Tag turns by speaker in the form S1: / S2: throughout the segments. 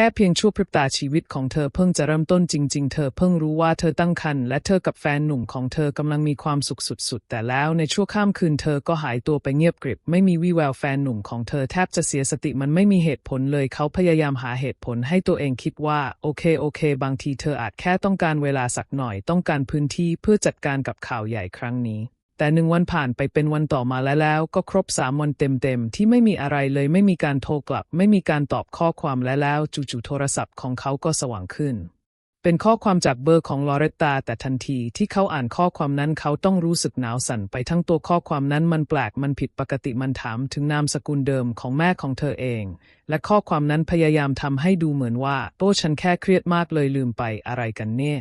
S1: ค่เพียงชั่วพริบตาชีวิตของเธอเพิ่งจะเริ่มต้นจริง ๆ เธอเพิ่งรู้ว่าเธอตั้งครรภ์และเธอกับแฟนหนุ่มของเธอกำลังมีความสุขสุด ๆ แต่แล้วในชั่วข้ามคืนเธอก็หายตัวไปเงียบกริบ ไม่มีวี่แววแฟนหนุ่มของเธอแทบจะเสียสติมันไม่มีเหตุผลเลยเขาพยายามหาเหตุผลให้ตัวเองคิดว่า โอเคโอเค บางทีเธออาจแค่ต้องการเวลาสักหน่อยต้องการพื้นที่เพื่อจัดการกับข่าวใหญ่ครั้งนี้ แต่หนึ่งวันผ่านไปเป็นวันต่อมาแล้วแล้ว ก็ครบสามวันเต็มๆ ที่ไม่มีอะไรเลยไม่มีการโทรกลับ ไม่มีการตอบข้อความและแล้วจู่ๆโทรศัพท์ของเขาก็สว่างขึ้น เป็นข้อความจากเบอร์ของลอเรตตาแต่ทันทีที่เขาอ่านข้อความนั้นเขาต้องรู้สึกหนาวสั่นไปทั้งตัวข้อความนั้นมันแปลกมันผิดปกติมันถามถึงนามสกุลเดิมของแม่ของเธอเอง และข้อความนั้นพยายามทำให้ดูเหมือนว่าโต้ฉันแค่เครียดมากเลยลืมไปอะไรกันเนี่ย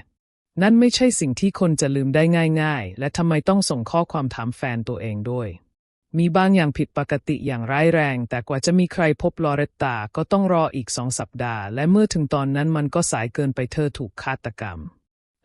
S1: นั่นไม่ใช่สิ่งที่คนจะลืมได้ง่ายๆ และทำไมต้องส่งข้อความถามแฟนตัวเองด้วย มีบางอย่างผิดปกติอย่างร้ายแรง แต่กว่าจะมีใครพบลอเรตตาก็ต้องรออีกสองสัปดาห์ และเมื่อถึงตอนนั้นมันก็สายเกินไปเธอถูกฆาตกรรม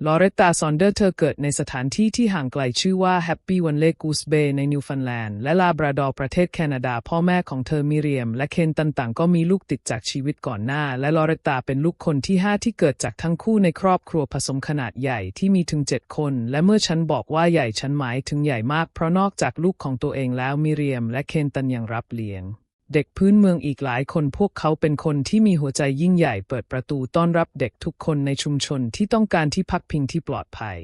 S1: ลอเรตตาซอนเดอร์เธอเกิดในสถานที่ที่ห่างไกลชื่อว่า Happy One Lake Goose Bay ในนิวฟันแลนด์และลาบราดอร์ประเทศแคนาดา พ่อแม่ของเธอมิเรียม และเคนตันต่างก็มีลูกติดจากชีวิตก่อนหน้า และลอเรตตาเป็นลูกคนที่ 5 ที่เกิดจากทั้งคู่ในครอบครัวผสมขนาดใหญ่ที่มีถึง 7 คน และเมื่อฉันบอกว่าใหญ่ฉันหมายถึงใหญ่มากเพราะนอกจากลูกของตัวเองแล้วมิเรียม และเคนตันยังรับเลี้ยง เด็กพื้นเมืองอีกหลายคนพวกเขาเป็นคนที่มีหัวใจยิ่งใหญ่เปิดประตูต้อนรับเด็กทุกคนในชุมชนที่ต้องการที่พักพิงที่ปลอดภัย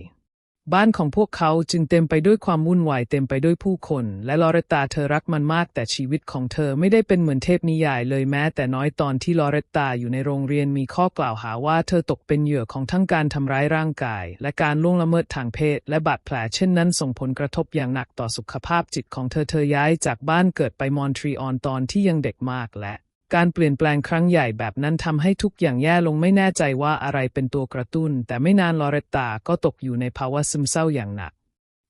S1: บ้านของพวกเขาจึงเต็มไปด้วยความวุ่นวายเต็มไปด้วยผู้คน และลอเรตตาเธอรักมันมาก แต่ชีวิตของเธอไม่ได้เป็นเหมือนเทพนิยายเลยแม้แต่น้อยตอนที่ลอเรตตาอยู่ในโรงเรียนมีข้อกล่าวหาว่าเธอตกเป็นเหยื่อของทั้งการทำร้ายร่างกาย และการล่วงละเมิดทางเพศ และบาดแผลเช่นนั้นส่งผลกระทบอย่างหนักต่อสุขภาพจิตของเธอเธอย้ายจากบ้านเกิดไปมอนทรีออลตอนที่ยังเด็กมากและ การเปลี่ยนแปลงครั้งใหญ่แบบนั้นทำให้ทุกอย่างแย่ลงไม่แน่ใจว่าอะไรเป็นตัวกระตุ้น แต่ไม่นานลอเรตตาก็ตกอยู่ในภาวะซึมเศร้าอย่างหนัก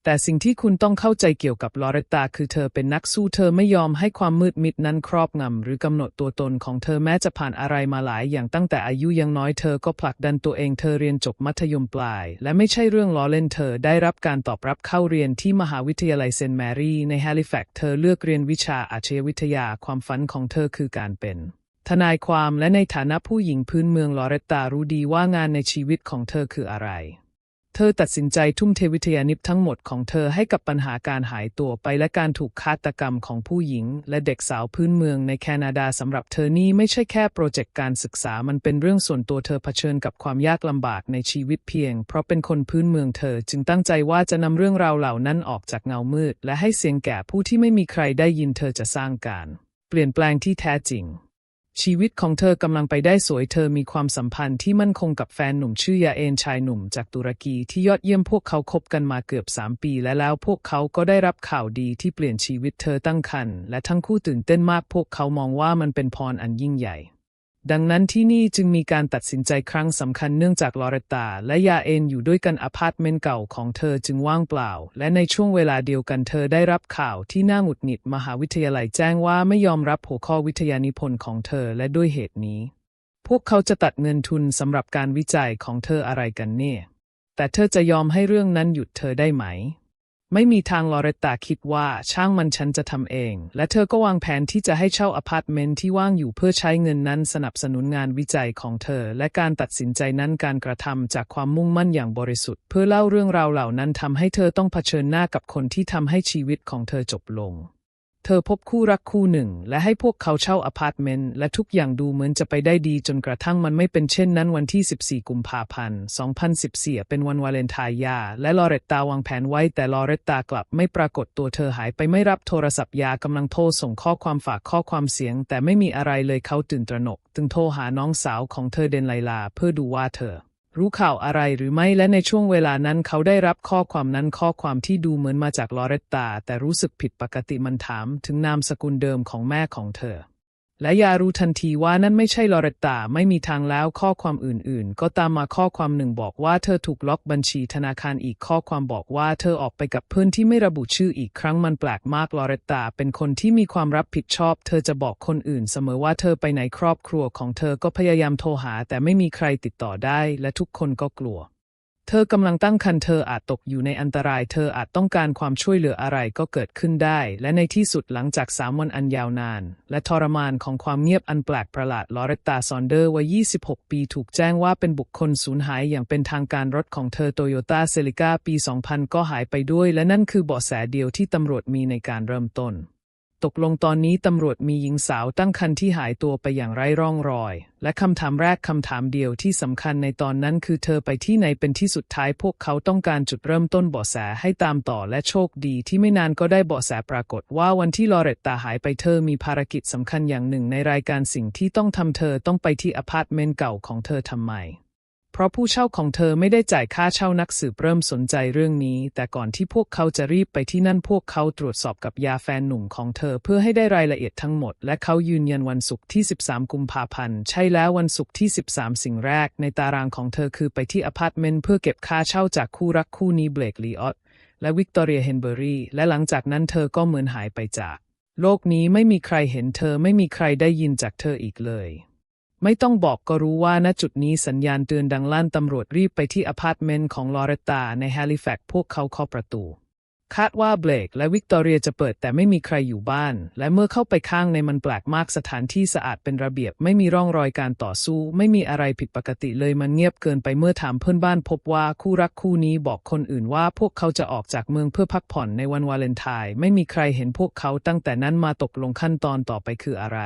S1: แต่สิ่งที่คุณต้องเข้าใจเกี่ยวกับลอเรตตาคือเธอเป็นนักสู้เธอไม่ยอมให้ความมืดมิดนั้นครอบงำหรือกำหนดตัวตนของเธอแม้จะผ่านอะไรมาหลายอย่างตั้งแต่อายุยังน้อยเธอก็ผลักดันตัวเองเธอเรียนจบมัธยมปลาย และไม่ใช่เรื่องล้อเล่นเธอได้รับการตอบรับเข้าเรียนที่มหาวิทยาลัยเซนต์แมรี่ในแฮลิแฟกซ์เธอเลือกเรียนวิชาอาชญาวิทยาความฝันของเธอคือการเป็นทนายความและในฐานะผู้หญิงพื้นเมืองลอเรตตารู้ดีว่างานในชีวิตของเธอคืออะไร เธอตัดสินใจทุ่มเทวิทยานิพทั้งหมดของเธอให้กับปัญหาการหายตัวไปและการถูกฆาตกรรมของผู้หญิง และเด็กสาวพื้นเมืองในแคนาดาสำหรับเธอนี่ไม่ใช่แค่โปรเจกต์การศึกษามันเป็นเรื่องส่วนตัวเธอเผชิญกับความยากลำบากในชีวิตเพียง เพราะเป็นคนพื้นเมืองเธอจึงตั้งใจว่าจะนำเรื่องราวเหล่านั้นออกจากเงามืด และให้เสียงแก่ผู้ที่ไม่มีใครได้ยินเธอจะสร้างการ เปลี่ยนแปลงที่แท้จริง ชีวิตของเธอกำลังไปได้สวยเธอมีความสัมพันธ์ที่มั่นคงกับแฟนหนุ่มชื่อยาเอนชายหนุ่มจากตุรกีที่ยอดเยี่ยมพวกเขาคบกันมาเกือบสามปีและแล้วพวกเขาก็ได้รับข่าวดีที่เปลี่ยนชีวิตเธอตั้งครรภ์และทั้งคู่ตื่นเต้นมากพวกเขามองว่ามันเป็นพรอันยิ่งใหญ่ ดังนั้นที่นี่จึงมีการตัดสินใจครั้งสำคัญเนื่องจากลอเรตาและยาเอนอยู่ด้วยกันอพาร์ตเมนต์เก่าของเธอจึงว่างเปล่า และในช่วงเวลาเดียวกันเธอได้รับข่าวที่น่าหงุดหงิดมหาวิทยาลัยแจ้งว่าไม่ยอมรับหัวข้อวิทยานิพนธ์ของเธอและด้วยเหตุนี้ พวกเขาจะตัดเงินทุนสำหรับการวิจัยของเธออะไรกันเนี่ย แต่เธอจะยอมให้เรื่องนั้นหยุดเธอได้ไหม ไม่มีทางลอเรตตาคิดว่าช่างมันฉันจะทำเอง และเธอก็วางแผนที่จะให้เช่าอพาร์ตเมนต์ที่ว่างอยู่เพื่อใช้เงินนั้นสนับสนุนงานวิจัยของเธอ และการตัดสินใจนั้นการกระทำจากความมุ่งมั่นอย่างบริสุทธิ์ เพื่อเล่าเรื่องราวเหล่านั้นทำให้เธอต้องเผชิญหน้ากับคนที่ทำให้ชีวิตของเธอจบลง เธอพบคู่รักคู่หนึ่ง และให้พวกเขาเช่าอพาร์ตเมนต์และทุกอย่างดูเหมือนจะไปได้ดีจนกระทั่งมันไม่เป็นเช่นนั้นวันที่ 14 กุมภาพันธ์ 2014 เป็นวันวาเลนไทน์ยา และลอเรตตาวางแผนไว้แต่ลอเรตตากลับไม่ปรากฏตัวเธอหายไปไม่รับโทรศัพท์ยากำลังโทรส่งข้อความฝากข้อความเสียง แต่ไม่มีอะไรเลยเขาตื่นตระหนกจึงโทรหาน้องสาวของเธอเดนไลลาเพื่อดูว่าเธอ รู้ข่าวอะไรหรือไม่และในช่วงเวลานั้นเขาได้รับข้อความนั้นข้อความที่ดูเหมือนมาจากลอเรตตา แต่รู้สึกผิดปกติมันถามถึงนามสกุลเดิมของแม่ของเธอ และยารู้ทันทีว่านั่นไม่ใช่ลอเรตตาไม่มีทางแล้วข้อความอื่นๆ ก็ตามมาข้อความหนึ่งบอกว่าเธอถูกล็อกบัญชีธนาคารอีกข้อความบอกว่าเธอออกไปกับเพื่อนที่ไม่ระบุชื่ออีกครั้งมันแปลกมากลอเรตตาเป็นคนที่มีความรับผิดชอบ เธอจะบอกคนอื่นเสมอว่าเธอไปไหนครอบครัวของเธอก็พยายามโทรหา แต่ไม่มีใครติดต่อได้ และทุกคนก็กลัว เธอกำลังตั้งครรภ์เธออาจตกอยู่ในอันตราย เธออาจต้องการความช่วยเหลืออะไรก็เกิดขึ้นได้ และในที่สุดหลังจากสามวันอันยาวนาน และทรมานของความเงียบอันแปลกประหลาดลอเรตตาซอนเดอร์วัย 26 ปีถูกแจ้งว่าเป็นบุคคลสูญหายอย่างเป็นทางการรถของเธอโตโยต้าเซลิก้าปี 2000 ก็หายไปด้วย และนั่นคือเบาะแสเดียวที่ตำรวจมีในการเริ่มต้น ตกลงตอนนี้ตำรวจมีหญิงสาวตั้งครรภ์ที่หายตัวไปอย่างไร้ร่องรอย และคำถามแรกคำถามเดียวที่สำคัญในตอนนั้นคือเธอไปที่ไหนเป็นที่สุดท้ายพวกเขาต้องการจุดเริ่มต้นเบาะแสให้ตามต่อและโชคดีที่ไม่นานก็ได้เบาะแสปรากฏว่าวันที่ลอเรตตาหายไปเธอมีภารกิจสำคัญอย่างหนึ่งในรายการสิ่งที่ต้องทำเธอต้องไปที่อพาร์ตเมนต์เก่าของเธอทำไม ราะผู้เช่าของเธอไม่ได้จ่ายค่าเช่านักสืบเริ่มสนใจเรื่องนี้ แต่ก่อนที่พวกเขาจะรีบไปที่นั่นพวกเขาตรวจสอบกับยาแฟนหนุ่มของเธอเพื่อให้ได้รายละเอียดทั้งหมด และเขายืนยันวันศุกร์ที่ 13 กุมภาพันธ์ ใช่แล้ววันศุกร์ที่ 13 สิ่งแรก ในตารางของเธอคือไปที่อพาร์ตเมนต์เพื่อเก็บค่าเช่าจากคู่รักคู่นี้เบลกลีออตและวิกตอเรียเฮนเบอรีและหลังจากนั้นเธอก็เหมือนหายไปจาก โลกนี้ไม่มีใครเห็นเธอไม่มีใครได้ยินจากเธออีกเลย ไม่ต้องบอกก็รู้ว่าณจุดนี้สัญญาณเตือนดังลั่นตำรวจรีบไปที่อพาร์ตเมนต์ของลอเรตตาในแฮลิแฟกซ์พวกเขาเคาะประตู คาดว่าเบลกและวิกตอเรียจะเปิดแต่ไม่มีใครอยู่บ้าน และเมื่อเข้าไปข้างในมันแปลกมากสถานที่สะอาดเป็นระเบียบ ไม่มีร่องรอยการต่อสู้ ไม่มีอะไรผิดปกติเลยมันเงียบเกินไปเมื่อถามเพื่อนบ้านพบว่าคู่รักคู่นี้บอกคนอื่นว่าพวกเขาจะออกจากเมืองเพื่อพักผ่อนในวันวาเลนไทน์ไม่มีใครเห็นพวกเขาตั้งแต่นั้นมาตกลงขั้นตอนต่อไปคืออะไร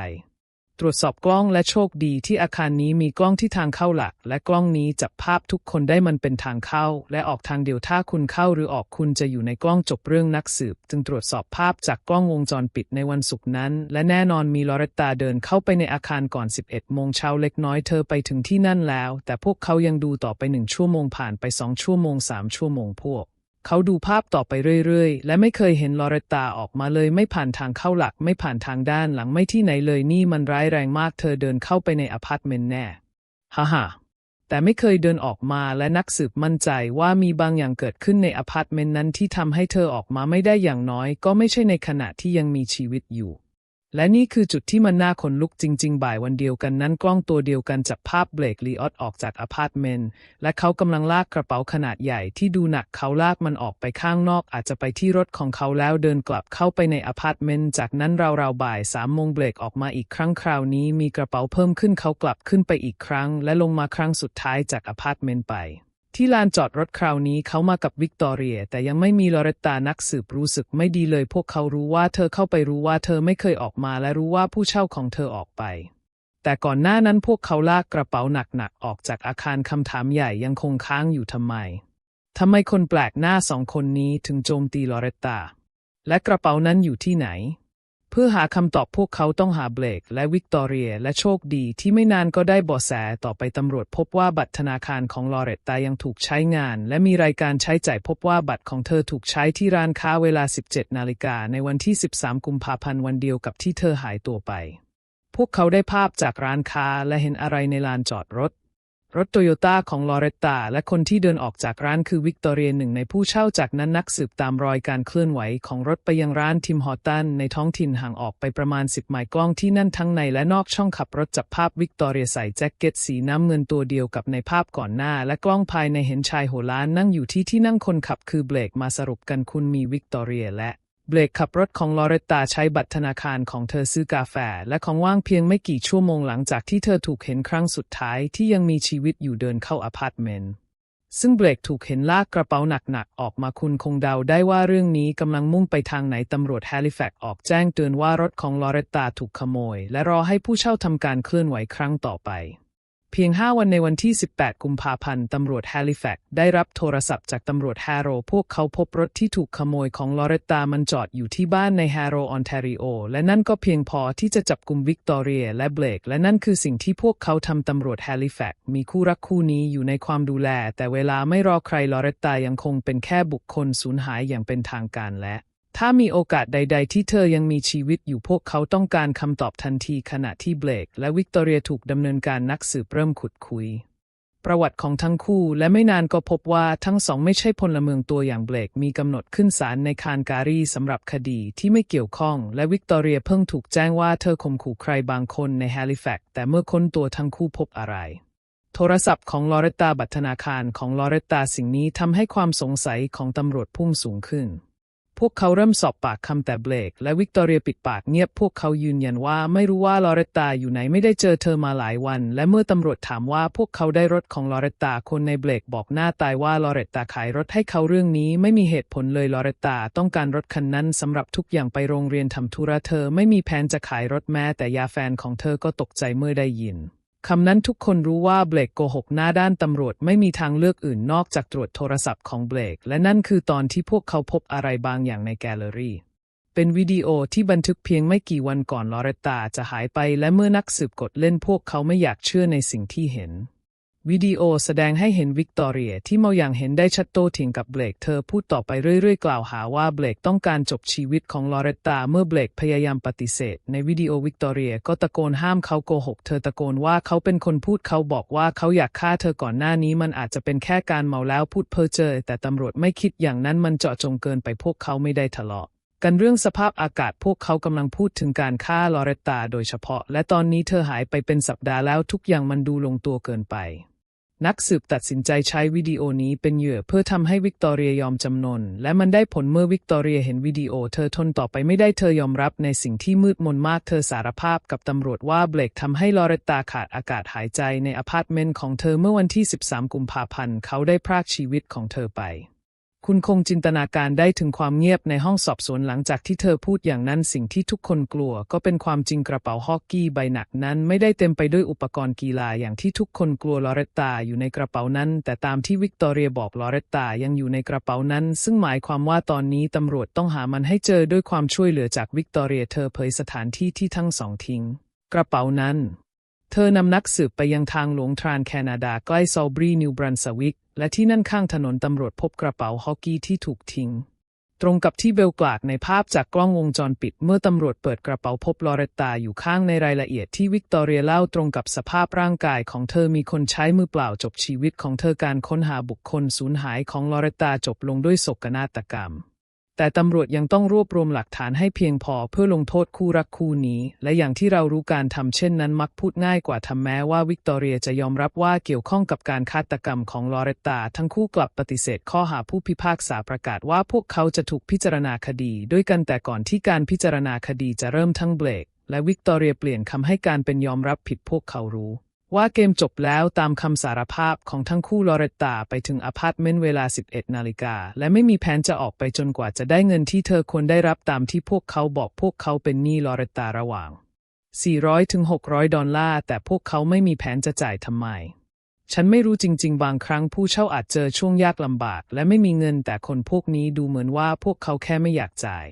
S1: ตรวจสอบกล้องและโชคดีที่อาคารนี้มีกล้องที่ทางเข้าหลัก และกล้องนี้จับภาพทุกคนได้มันเป็นทางเข้า และออกทางเดียวถ้าคุณเข้าหรือออกคุณจะอยู่ในกล้องจบเรื่องนักสืบ จึงตรวจสอบภาพจากกล้องวงจรปิดในวันศุกร์นั้น และแน่นอนมีลอเรตตาเดินเข้าไปในอาคารก่อน 11 โมงเช้าเล็กน้อยเธอไปถึงที่นั่นแล้ว แต่พวกเขายังดูต่อไปหนึ่งชั่วโมงผ่านไปสองชั่วโมงสามชั่วโมงพวก เขาดูภาพต่อไปเรื่อยๆ และไม่เคยเห็นลอเรตตาออกมาเลย ไม่ผ่านทางเข้าหลัก ไม่ผ่านทางด้านหลังไม่ที่ไหนเลยนี่มันร้ายแรงมาก เธอเดินเข้าไปในอพาร์ตเมนต์แน่ฮ่าฮ่าแต่ไม่เคยเดินออกมาและนักสืบมั่นใจว่ามีบางอย่างเกิดขึ้นในอพาร์ตเมนต์นั้นที่ทำให้เธอออกมาไม่ได้อย่างน้อย ก็ไม่ใช่ในขณะที่ยังมีชีวิตอยู่ และนี่คือจุดที่มันน่าขนลุกจริง ๆ บ่ายวันเดียวกันนั้นกล้องตัวเดียวกันจับภาพเบลกลีออตออกจากอพาร์ตเมนต์และเขากำลังลากกระเป๋าขนาดใหญ่ที่ดูหนักเขาลากมันออกไปข้างนอกอาจจะไปที่รถของเขาแล้วเดินกลับเข้าไปในอพาร์ตเมนต์จากนั้นราวๆบ่ายสามโมงเบลกออกมาอีกครั้งคราวนี้มีกระเป๋าเพิ่มขึ้นเขากลับขึ้นไปอีกครั้ง และลงมาครั้งสุดท้ายจากอพาร์ตเมนต์ไป ที่ลานจอดรถคราวนี้เขามากับวิกตอเรีย แต่ยังไม่มีลอเรตตานักสืบรู้สึกไม่ดีเลย พวกเขารู้ว่าเธอเข้าไปรู้ว่าเธอไม่เคยออกมาและรู้ว่าผู้เช่าของเธอออกไป แต่ก่อนหน้านั้นพวกเขาลากกระเป๋าหนักๆออกจากอาคารคำถามใหญ่ยังคงค้างอยู่ทำไมทำไมคนแปลกหน้าสองคนนี้ถึงโจมตีลอเรตตาและกระเป๋านั้นอยู่ที่ไหน เพื่อหาคำตอบพวกเขาต้องหาเบลกและวิกตอเรีย และโชคดีที่ไม่นานก็ได้เบาะแสต่อไปตำรวจพบว่าบัตรธนาคารของลอเรตตายังถูกใช้งาน และมีรายการใช้จ่ายพบว่าบัตรของเธอถูกใช้ที่ร้านค้าเวลา 17 นาฬิกาในวันที่ 13 กุมภาพันธ์วันเดียวกับที่เธอหายตัวไป พวกเขาได้ภาพจากร้านค้าและเห็นอะไรในลานจอดรถ รถโตโยต้าของลอเรตตาและคนที่เดินออกจากร้านคือวิกตอเรียหนึ่งในผู้เช่าจากนั้นนักสืบตามรอยการเคลื่อนไหวของรถไปยังร้านทิมฮอตตันในท้องถิ่นห่างออกไปประมาณ 10 ไมล์กล้องที่นั่นทั้งในและนอกช่องขับรถจับภาพวิกตอเรียใส่แจ็คเก็ตสีน้ำเงินตัวเดียวกับในภาพก่อนหน้า และกล้องภายในเห็นชายโหร้านนั่งอยู่ที่ที่นั่งคนขับคือเบลกมาสรุปกันคุณมีวิกตอเรียและ เบลกขับรถของลอเรตตาใช้บัตรธนาคารของเธอซื้อกาแฟ และของว่างเพียงไม่กี่ชั่วโมงหลังจากที่เธอถูกเห็นครั้งสุดท้ายที่ยังมีชีวิตอยู่เดินเข้าอพาร์ตเมนต์ซึ่งเบลกถูกเห็นลากกระเป๋าหนักๆ ออกมาคุณคงเดาได้ว่าเรื่องนี้กำลังมุ่งไปทางไหนตำรวจแฮลิแฟกซ์ออกแจ้งเตือนว่ารถของลอเรตตาถูกขโมย และรอให้ผู้เช่าทำการเคลื่อนไหวครั้งต่อไป เพียง 5 วันในวันที่ 18 กุมภาพันธ์ตำรวจแฮลิแฟกซ์ได้รับโทรศัพท์จากตำรวจแฮโรพวกเขาพบรถที่ถูกขโมยของลอเรตตามันจอดอยู่ที่บ้านในแฮโรออนแทริโอ และนั่นก็เพียงพอที่จะจับกลุ่มวิกตอเรียและเบลก และนั่นคือสิ่งที่พวกเขาทำตำรวจแฮลิแฟกซ์มีคู่รักคู่นี้อยู่ในความดูแล แต่เวลาไม่รอใครลอเรตตายังคงเป็นแค่บุคคลสูญหายอย่างเป็นทางการและ ถ้ามีโอกาสใด ๆ ที่เธอยังมีชีวิตอยู่พวกเขาต้องการคำตอบทันทีขณะที่เบลก และวิกตอเรียถูกดำเนินการนักสืบเริ่มขุดคุย ประวัติของทั้งคู่และไม่นานก็พบว่าทั้งสองไม่ใช่พลเมืองตัวอย่างเบลกมีกำหนดขึ้นศาลในคานการีสำหรับคดีที่ไม่เกี่ยวข้อง และวิกตอเรียเพิ่งถูกแจ้งว่าเธอข่มขู่ใครบางคนในแฮลิแฟกซ์แต่เมื่อค้นตัวทั้งคู่พบอะไรโทรศัพท์ของลอเรตตาบัตรธนาคารของลอเรตตาสิ่งนี้ทำให้ความสงสัยของตำรวจพุ่งสูงขึ้น พวกเขาเริ่มสอบปากคำแต่เบลก และวิกตอเรียปิดปากเงียบพวกเขายืนยันว่าไม่รู้ว่าลอเรตตาอยู่ไหนไม่ได้เจอเธอมาหลายวัน และเมื่อตำรวจถามว่าพวกเขาได้รถของลอเรตตาคนในเบลกบอกหน้าตายว่าลอเรตตาขายรถให้เขาเรื่องนี้ ไม่มีเหตุผลเลยลอเรตตาต้องการรถคันนั้นสำหรับทุกอย่างไปโรงเรียนทำธุระเธอ ไม่มีแผนจะขายรถแม้แต่ยาแฟนของเธอก็ตกใจเมื่อได้ยิน คำนั้นทุกคนรู้ว่าเบลกโกหกหน้าด้านตำรวจไม่มีทางเลือกอื่นนอกจากตรวจโทรศัพท์ของเบลก และนั่นคือตอนที่พวกเขาพบอะไรบางอย่างในแกลเลอรี่ เป็นวิดีโอที่บันทึกเพียงไม่กี่วันก่อนลอเรตตาจะหายไปและเมื่อนักสืบกดเล่นพวกเขาไม่อยากเชื่อในสิ่งที่เห็น วิดีโอแสดงให้เห็นวิกตอเรียที่เมาอย่างเห็นได้ชัดโตเถียงกับเบลกเธอพูดต่อไปเรื่อยๆ กล่าวหาว่าเบลกต้องการจบชีวิตของลอเรตตาเมื่อเบลกพยายามปฏิเสธ ในวิดีโอวิกตอเรียก็ตะโกนห้ามเขาโกหก เธอตะโกนว่าเขาเป็นคนพูดเขาบอกว่าเขาอยากฆ่าเธอก่อนหน้านี้มันอาจจะเป็นแค่การเมาแล้วพูดเพ้อเจ้อแต่ตำรวจไม่คิดอย่างนั้นมันเจาะจงเกินไปพวกเขาไม่ได้ทะเลาะกันเรื่องสภาพอากาศพวกเขากำลังพูดถึงการฆ่าลอเรตตาโดยเฉพาะ และตอนนี้เธอหายไปเป็นสัปดาห์แล้วทุกอย่างมันดูลงตัวเกินไป นักสืบตัดสินใจใช้วิดีโอนี้เป็นเหยื่อเพื่อทำให้วิกตอเรียยอมจำนน และมันได้ผลเมื่อวิกตอเรียเห็นวิดีโอ เธอทนต่อไปไม่ได้เธอยอมรับในสิ่งที่มืดมนมากเธอสารภาพกับตำรวจว่าเบลกทำให้ลอเรตตาขาดอากาศหายใจในอพาร์ตเมนต์ของเธอเมื่อวันที่ 13 กุมภาพันธ์ เขาได้พรากชีวิตของเธอไป คุณคงจินตนาการได้ถึงความเงียบในห้องสอบสวนหลังจากที่เธอพูดอย่างนั้นสิ่งที่ทุกคนกลัว ก็เป็นความจริงกระเป๋าฮอกกี้ใบหนักนั้น ไม่ได้เต็มไปด้วยอุปกรณ์กีฬาอย่างที่ทุกคนกลัวลอเรตตาอยู่ในกระเป๋านั้น แต่ตามที่วิกตอเรียบอกลอเรตตายังอยู่ในกระเป๋านั้น ซึ่งหมายความว่าตอนนี้ตำรวจต้องหามันให้เจอด้วยความช่วยเหลือจากวิกตอเรียเธอเผยสถานที่ที่ทั้งสองทิ้ง กระเป๋านั้นเธอนำนักสืบไปยังทางหลวงทรานแคนาดาใกล้ซอลบรีนิวบรันสวิก และที่นั่นข้างถนนตำรวจพบกระเป๋าฮอกกี้ที่ถูกทิ้ง ตรงกับที่เบลกลากในภาพจากกล้องวงจรปิด เมื่อตำรวจเปิดกระเป๋าพบลอเรตตาอยู่ข้างในรายละเอียดที่วิกตอเรียเล่าตรงกับสภาพร่างกายของเธอมีคนใช้มือเปล่าจบชีวิตของเธอการค้นหาบุคคลสูญหายของลอเรตตาจบลงด้วยโศกนาฏกรรม แต่ตำรวจยังต้องรวบรวมหลักฐานให้เพียงพอเพื่อลงโทษคู่รักคู่นี้ และอย่างที่เรารู้การทำเช่นนั้นมักพูดง่ายกว่าทำแม้ว่าวิกตอเรียจะยอมรับว่าเกี่ยวข้องกับการฆาตกรรมของลอเรตตา ทั้งคู่กลับปฏิเสธข้อหาผู้พิพากษาประกาศว่าพวกเขาจะถูกพิจารณาคดี ด้วยกันแต่ก่อนที่การพิจารณาคดีจะเริ่มทั้งเบลกและวิกตอเรียเปลี่ยนคำให้การเป็นยอมรับผิดพวกเขารู้ ว่าเกมจบแล้วตามคำสารภาพของทั้งคู่ลอเรตตาไปถึงอพาร์ตเมนต์เวลา 11 นาฬิกา และไม่มีแผนจะออกไปจนกว่าจะได้เงินที่เธอควรได้รับตามที่พวกเขาบอกพวกเขาเป็นหนี้ลอเรตตาระหว่าง 400 ถึง 600 ดอลลาร์ แต่พวกเขาไม่มีแผนจะจ่ายทำไม ฉันไม่รู้จริง ๆ บางครั้งผู้เช่าอาจเจอช่วงยากลำบาก และไม่มีเงินแต่คนพวกนี้ดูเหมือนว่าพวกเขาแค่ไม่อยากจ่าย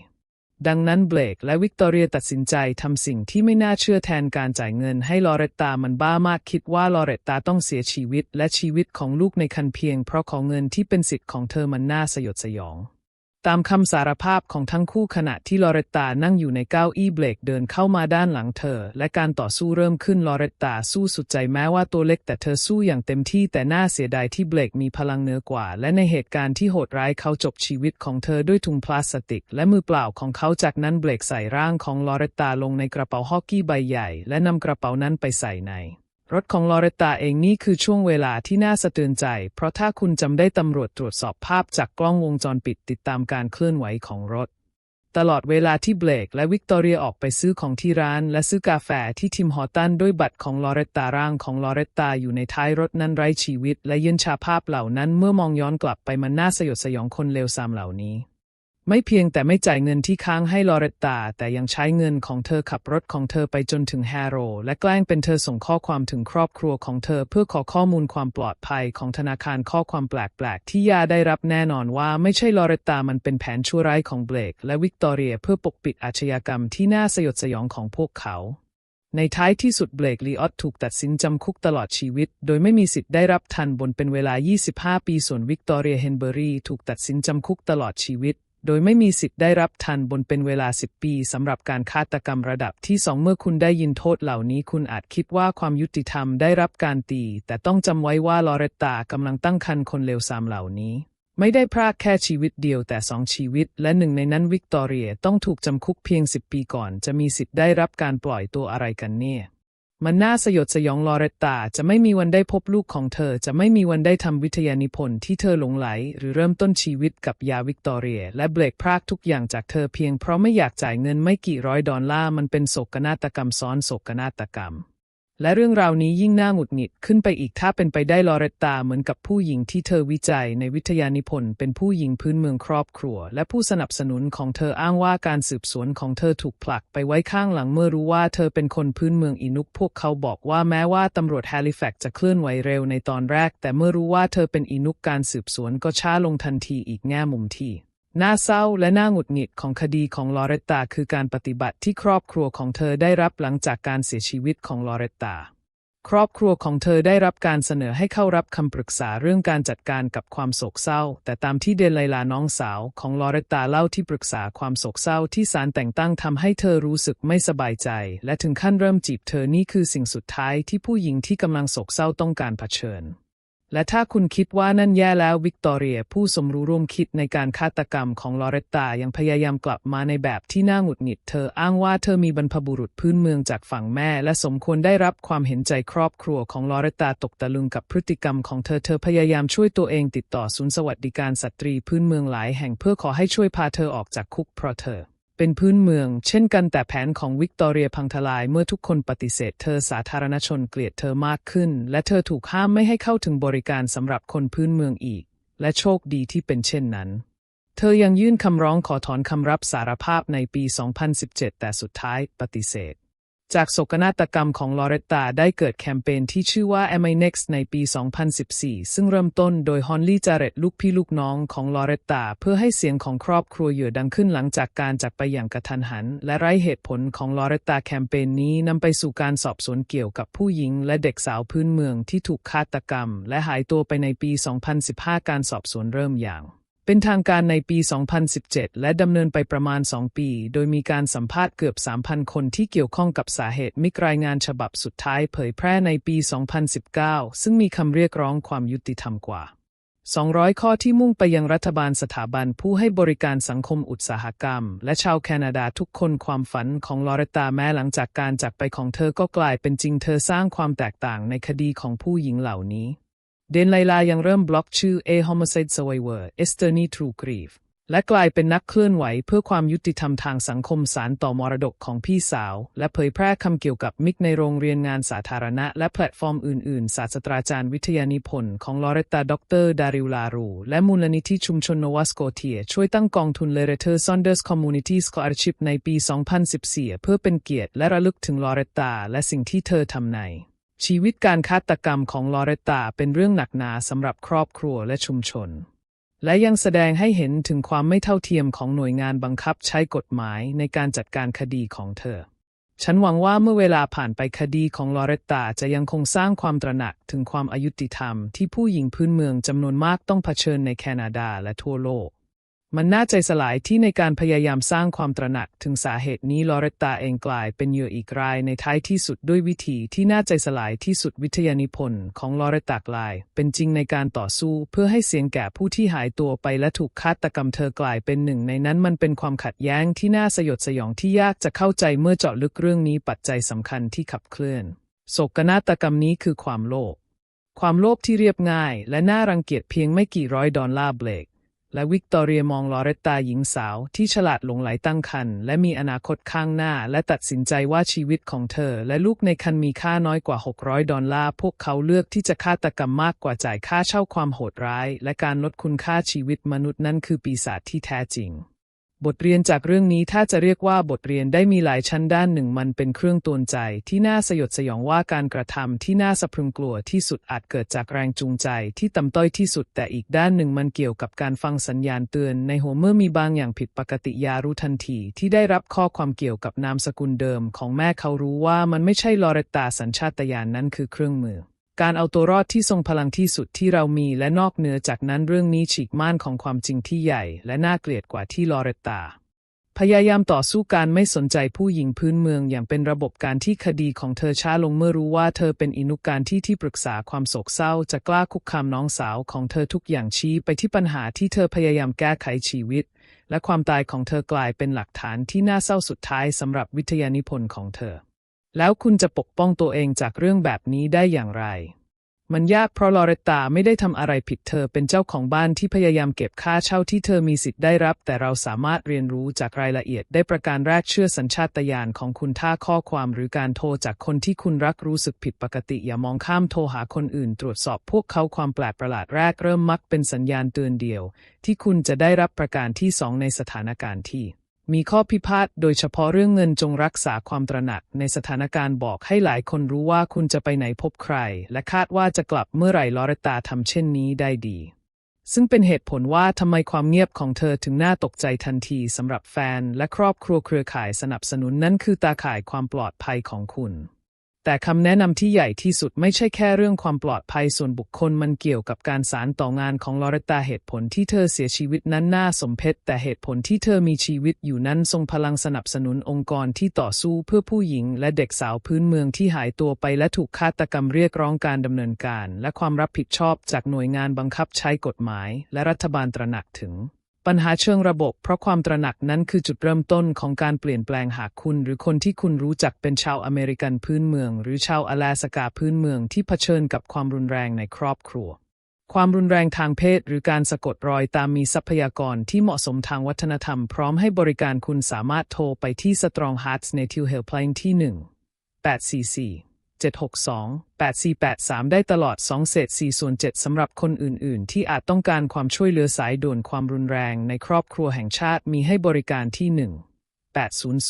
S1: ดังนั้นเบลกและวิกตอเรียตัดสินใจทำสิ่งที่ไม่น่าเชื่อแทนการจ่ายเงินให้ลอเรตตามันบ้ามากคิดว่าลอเรตตาต้องเสียชีวิตและชีวิตของลูกในคันเพียงเพราะขอเงินที่เป็นสิทธิ์ของเธอมันน่าสยดสยอง ตามคำสารภาพของทั้งคู่ขณะที่ลอเรตตานั่งอยู่ในเก้าอี้เบลกเดินเข้ามาด้านหลังเธอ และการต่อสู้เริ่มขึ้นลอเรตตาสู้สุดใจแม้ว่าตัวเล็กแต่เธอสู้อย่างเต็มที่แต่น่าเสียดายที่เบลกมีพลังเหนือกว่า และในเหตุการณ์ที่โหดร้ายเขาจบชีวิตของเธอด้วยถุงพลาสติก และมือเปล่าของเขาจากนั้นเบลกใส่ร่างของลอเรตตาลงในกระเป๋าฮอกกี้ใบใหญ่ และนำกระเป๋านั้นไปใส่ใน รถของลอเรตตาเองนี่คือช่วงเวลาที่น่าสะเทือนใจ เพราะถ้าคุณจำได้ตำรวจตรวจสอบภาพจากกล้องวงจรปิดติดตามการเคลื่อนไหวของรถ ตลอดเวลาที่เบลกและวิกตอเรียออกไปซื้อของที่ร้าน และซื้อกาแฟที่ทิมฮอตันด้วยบัตรของลอเรตตาร่างของลอเรตตาอยู่ในท้ายรถนั้นไร้ชีวิต และเย็นชาภาพเหล่านั้นเมื่อมองย้อนกลับไปมันน่าสยดสยองคนเลวทรามเหล่านี้ ไม่เพียงแต่ไม่จ่ายเงินที่ค้างให้ลอเรตตา แต่ยังใช้เงินของเธอขับรถของเธอไปจนถึงแฮโร และแกล้งเป็นเธอส่งข้อความถึงครอบครัวของเธอเพื่อขอข้อมูลความปลอดภัยของธนาคารข้อความแปลกๆ ที่ยาได้รับแน่นอนว่าไม่ใช่ลอเรตตามันเป็นแผนชั่วร้ายของเบลกและวิกตอเรียเพื่อปกปิดอาชญากรรมที่น่าสยดสยองของพวกเขาในท้ายที่สุดเบลกลีออตถูกตัดสินจำคุกตลอดชีวิต โดยไม่มีสิทธิ์ได้รับทันบนเป็นเวลา 25 ปี ส่วนวิกตอเรียเฮนเบอรีถูกตัดสินจำคุกตลอดชีวิต โดยไม่มีสิทธิ์ได้รับทันบนเป็นเวลา 10 ปีสำหรับการฆาตกรรมระดับที่ 2 เมื่อคุณได้ยินโทษเหล่านี้ คุณอาจคิดว่าความยุติธรรมได้รับการตี แต่ต้องจำไว้ว่าลอเรตตากำลังตั้งครรภ์คนเลวทรามเหล่านี้ ไม่ได้พรากแค่ชีวิตเดียวแต่สองชีวิต และหนึ่งในนั้นวิกตอเรียต้องถูกจำคุกเพียง 10 ปีก่อน จะมีสิทธิ์ได้รับการปล่อยตัวอะไรกันเนี่ย มันน่าสยดสยองลอเรตตาจะไม่มีวันได้พบลูกของเธอ จะไม่มีวันได้ทำวิทยานิพนธ์ที่เธอหลงไหล หรือเริ่มต้นชีวิตกับยาวิกตอเรีย และเบรกพรากทุกอย่างจากเธอเพียงเพราะไม่อยากจ่ายเงินไม่กี่ร้อยดอลลาร์มันเป็นโศกนาฏกรรมซ้อนโศกนาฏกรรม และเรื่องราวนี้ยิ่งน่าหงุดหงิดขึ้นไปอีกถ้าเป็นไปได้ลอเรตตาเหมือนกับผู้หญิงที่เธอวิจัยในวิทยานิพนธ์เป็นผู้หญิงพื้นเมืองครอบครัว และผู้สนับสนุนของเธออ้างว่าการสืบสวนของเธอถูกผลักไปไว้ข้างหลังเมื่อรู้ว่าเธอเป็นคนพื้นเมืองอินุกพวกเขาบอกว่าแม้ว่าตำรวจแฮลิแฟกจะเคลื่อนไหวเร็วในตอนแรก แต่เมื่อรู้ว่าเธอเป็นอินุกการสืบสวนก็ช้าลงทันทีอีกแง่มุมที่ น่าเศร้าและน่าหงุดหงิดของคดีของลอเรตตาคือการปฏิบัติที่ครอบครัวของเธอได้รับหลังจากการเสียชีวิตของลอเรตตา ครอบครัวของเธอได้รับการเสนอให้เข้ารับคำปรึกษาเรื่องการจัดการกับความโศกเศร้า แต่ตามที่เดนไลลาน้องสาวของลอเรตตาเล่าที่ปรึกษาความโศกเศร้าที่ศาลแต่งตั้งทำให้เธอรู้สึกไม่สบายใจ และถึงขั้นเริ่มจีบเธอนี่คือสิ่งสุดท้ายที่ผู้หญิงที่กำลังโศกเศร้าต้องการเผชิญ และถ้าคุณคิดว่านั่นแย่แล้ววิกตอเรียผู้สมรู้ร่วมคิดในการฆาตกรรมของลอเรตตายังพยายามกลับมาในแบบที่น่าหงุดหงิด เธออ้างว่าเธอมีบรรพบุรุษพื้นเมืองจากฝั่งแม่ และสมควรได้รับความเห็นใจครอบครัวของลอเรตตาตกตะลึงกับพฤติกรรมของเธอเธอพยายามช่วยตัวเองติดต่อศูนย์สวัสดิการสตรีพื้นเมืองหลายแห่งเพื่อขอให้ช่วยพาเธอออกจากคุกเพราะเธอ เป็นพื้นเมือง เช่นกันแต่แผนของวิกตอเรียพังทลายเมื่อทุกคนปฏิเสธเธอสาธารณชนเกลียดเธอมากขึ้น และเธอถูกห้ามไม่ให้เข้าถึงบริการสำหรับคนพื้นเมืองอีก และโชคดีที่เป็นเช่นนั้น เธอยังยื่นคำร้องขอถอนคำรับสารภาพในปี 2017 แต่สุดท้ายปฏิเสธ จากโศกนาฏกรรมของลอเรตตาได้เกิดแคมเปญที่ชื่อว่า Am I Next ในปี 2014 ซึ่งเริ่มต้นโดยฮอนลี่จาเรตลูกพี่ลูกน้องของลอเรตตาเพื่อให้เสียงของครอบครัวเหยื่อดังขึ้นหลังจากการจากไปอย่างกระทันหัน และไร้เหตุผลของลอเรตตาแคมเปญนี้นำไปสู่การสอบสวนเกี่ยวกับผู้หญิง และเด็กสาวพื้นเมืองที่ถูกฆาตกรรม และหายตัวไปในปี 2015 การสอบสวนเริ่มอย่าง เป็นทางการในปี 2017 และดำเนินไปประมาณ 2 ปี โดยมีการสัมภาษณ์เกือบ 3,000 คนที่เกี่ยวข้องกับสาเหตุมิกรายงานฉบับสุดท้ายเผยแพร่ในปี 2019 ซึ่งมีคำเรียกร้องความยุติธรรมกว่า 200 ข้อที่มุ่งไปยังรัฐบาลสถาบันผู้ให้บริการสังคมอุตสาหกรรม และชาวแคนาดาทุกคนความฝันของลอเรตตาแม้หลังจากการจากไปของเธอก็กลายเป็นจริงเธอสร้างความแตกต่างในคดีของผู้หญิงเหล่านี้ เดนไลลายังเริ่มบล็อกชื่อ A Homicide Survivor e s t e r n y True Grief และกลายเป็นนักเคลื่อนไหวเพื่อความยุติธรรมทางสังคมสารต่อมรดกของพี่สาว และเผยแพร่คำเกี่ยวกับมิกในโรงเรียนงานสาธารณะ และแพลตฟอร์มอื่น ๆ ศาสตราจารย์วิทยานิพนธ์ของลอเรตตาด็อกเตอร์ดาริลารู และมูลนิธิชุมชนโนวาสโกเทีย ช่วยตั้งกองทุนเลเรเทอร์ซอนเดอร์สคอมมูนิตี้สกอร์ชิพในปี 2014 เพื่อเป็นเกียรติและระลึกถึงลอเรตตาและสิ่งที่เธอทำใน ชีวิตการฆาตกรรมของลอเรตตาเป็นเรื่องหนักหนาสำหรับครอบครัวและชุมชน และยังแสดงให้เห็นถึงความไม่เท่าเทียมของหน่วยงานบังคับใช้กฎหมายในการจัดการคดีของเธอ ฉันหวังว่าเมื่อเวลาผ่านไปคดีของลอเรตตาจะยังคงสร้างความตระหนักถึงความอายุติธรรมที่ผู้หญิงพื้นเมืองจำนวนมากต้องเผชิญในแคนาดาและทั่วโลก มันน่าใจสลายที่ในการพยายามสร้างความตระหนักถึงสาเหตุนี้ลอเรตตาเองกลายเป็นเหยื่ออีกรายในท้ายที่สุดด้วยวิธีที่น่าใจสลายที่สุดวิทยานิพนธ์ของลอเรตตากลาย เป็นจริงในการต่อสู้เพื่อให้เสียงแก่ผู้ที่หายตัวไปและถูกฆาตกรรมเธอกลายเป็นหนึ่ง ในนั้นมันเป็นความขัดแย้งที่น่าสยดสยองที่ยากจะเข้าใจเมื่อเจาะลึกเรื่องนี้ปัจจัยสำคัญที่ขับเคลื่อนโศกนาฏกรรมนี้คือความโลภความโลภที่เรียบง่าย และน่ารังเกียจเพียงไม่กี่ร้อยดอลลาร์เบลก และวิกตอเรียมองลอเรตตาหญิงสาวที่ฉลาดหลงไหลตั้งครรภ์และมีอนาคตข้างหน้า และตัดสินใจว่าชีวิตของเธอ และลูกในครรภ์มีค่าน้อยกว่า 600 ดอลลาร์ พวกเขาเลือกที่จะฆาตกรรมมากกว่าจ่ายค่าเช่าความโหดร้าย และการลดคุณค่าชีวิตมนุษย์นั่นคือปีศาจที่แท้จริง บทเรียนจากเรื่องนี้ถ้าจะเรียกว่าบทเรียนได้มีหลายชั้นด้านหนึ่งมันเป็นเครื่องตือนใจ ที่น่าสยดสยองว่าการกระทำที่น่าสะพรึงกลัวที่สุดอาจเกิดจากแรงจูงใจ ที่ต่ำต้อยที่สุด แต่อีกด้านหนึ่งมันเกี่ยวกับการฟังสัญญาณเตือน ในหัวเมื่อมีบางอย่างผิดปกติยารู้ทันที ที่ได้รับข้อความเกี่ยวกับนามสกุลเดิม ของแม่เขารู้ว่ามันไม่ใช่ลอเรตตาสัญชาตญาณนนั้นคือเครื่องมือ การเอาตัวรอดที่ทรงพลังที่สุดที่เรามีและนอกเหนือจากนั้นเรื่องนี้ฉีกม่านของความจริงที่ใหญ่ และน่าเกลียดกว่าที่ลอเรตตา พยายามต่อสู้การไม่สนใจผู้หญิงพื้นเมืองอย่างเป็นระบบการที่คดีของเธอช้าลงเมื่อรู้ว่าเธอเป็นอินุการที่ที่ปรึกษาความโศกเศร้าจะกล้าคุกคามน้องสาวของเธอทุกอย่างชี้ไปที่ปัญหาที่เธอพยายามแก้ไขชีวิต และความตายของเธอกลายเป็นหลักฐานที่น่าเศร้าสุดท้ายสำหรับวิทยานิพนธ์ของเธอ แล้วคุณจะปกป้องตัวเองจากเรื่องแบบนี้ได้อย่างไร มันยากเพราะลอเรตตาไม่ได้ทำอะไรผิดเธอเป็นเจ้าของบ้านที่พยายามเก็บค่าเช่าที่เธอมีสิทธิ์ได้รับ แต่เราสามารถเรียนรู้จากรายละเอียดได้ประการแรกเชื่อสัญชาตญาณของคุณท่าข้อความหรือการโทรจากคนที่คุณรักรู้สึกผิดปกติ อย่ามองข้ามโทรหาคนอื่น ตรวจสอบพวกเขาความแปลกประหลาดแรกเริ่มมักเป็นสัญญาณเตือนเดียว ที่คุณจะได้รับประการที่สองในสถานการณ์ที่ มีข้อพิพาทโดยเฉพาะเรื่องเงินจงรักษาความตระหนักในสถานการณ์บอกให้หลายคนรู้ว่าคุณจะไปไหนพบใคร และคาดว่าจะกลับเมื่อไหร่ลอเรตาทำเช่นนี้ได้ดี ซึ่งเป็นเหตุผลว่าทำไมความเงียบของเธอถึงน่าตกใจทันทีสำหรับแฟนและครอบครัวเครือข่ายสนับสนุนนั่นคือตาข่ายความปลอดภัยของคุณ แต่คำแนะนำที่ใหญ่ที่สุดไม่ใช่แค่เรื่องความปลอดภัยส่วนบุคคลมันเกี่ยวกับการสารต่องานของลอเรตาเหตุผลที่เธอเสียชีวิตนั้นน่าสมเพชแต่เหตุผลที่เธอมีชีวิตอยู่นั้นทรงพลังสนับสนุนองค์กรที่ต่อสู้เพื่อผู้หญิง และเด็กสาวพื้นเมืองที่หายตัวไปและถูกฆาตกรรมเรียกร้องการดำเนินการ และความรับผิดชอบจากหน่วยงานบังคับใช้กฎหมาย และรัฐบาลตระหนักถึง ปัญหาเชิงระบบ เพราะความตระหนักนั้นคือจุดเริ่มต้นของการเปลี่ยนแปลงหากคุณ หรือคนที่คุณรู้จักเป็นชาวอเมริกันพื้นเมือง หรือชาวอลาสกาพื้นเมืองที่เผชิญกับความรุนแรงในครอบครัว ความรุนแรงทางเพศ หรือการสะกดรอยตามมีทรัพยากรที่เหมาะสมทางวัฒนธรรม พร้อมให้บริการคุณสามารถโทรไปที่ Strong Hearts Native Helpline ที่ 1 844 762 8483 ได้ตลอด 2 เศษ4ส่วน7สำหรับคนอื่น ๆ ที่อาจต้องการความช่วยเหลือสายด่วนความรุนแรงในครอบครัวแห่งชาติมีให้บริการที่ 1 800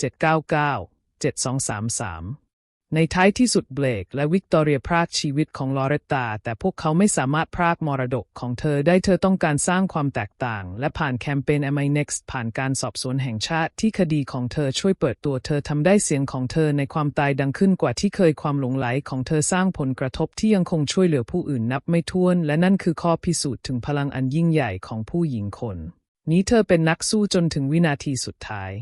S1: 799 7233 ในท้ายที่สุดเบลกและวิกตอเรียพรากชีวิตของลอเรตตา แต่พวกเขาไม่สามารถพรากมรดกของเธอได้เธอต้องการสร้างความแตกต่าง และผ่านแคมเปญ MI Next ผ่านการสอบสวนแห่งชาติที่คดีของเธอช่วยเปิดตัวเธอทำได้เสียงของเธอในความตายดังขึ้นกว่าที่เคยความหลงไหลของเธอสร้างผลกระทบที่ยังคงช่วยเหลือผู้อื่นนับไม่ถ้วน และนั่นคือข้อพิสูจน์ถึงพลังอันยิ่งใหญ่ของผู้หญิงคน นี้เธอเป็นนักสู้จนถึงวินาทีสุดท้าย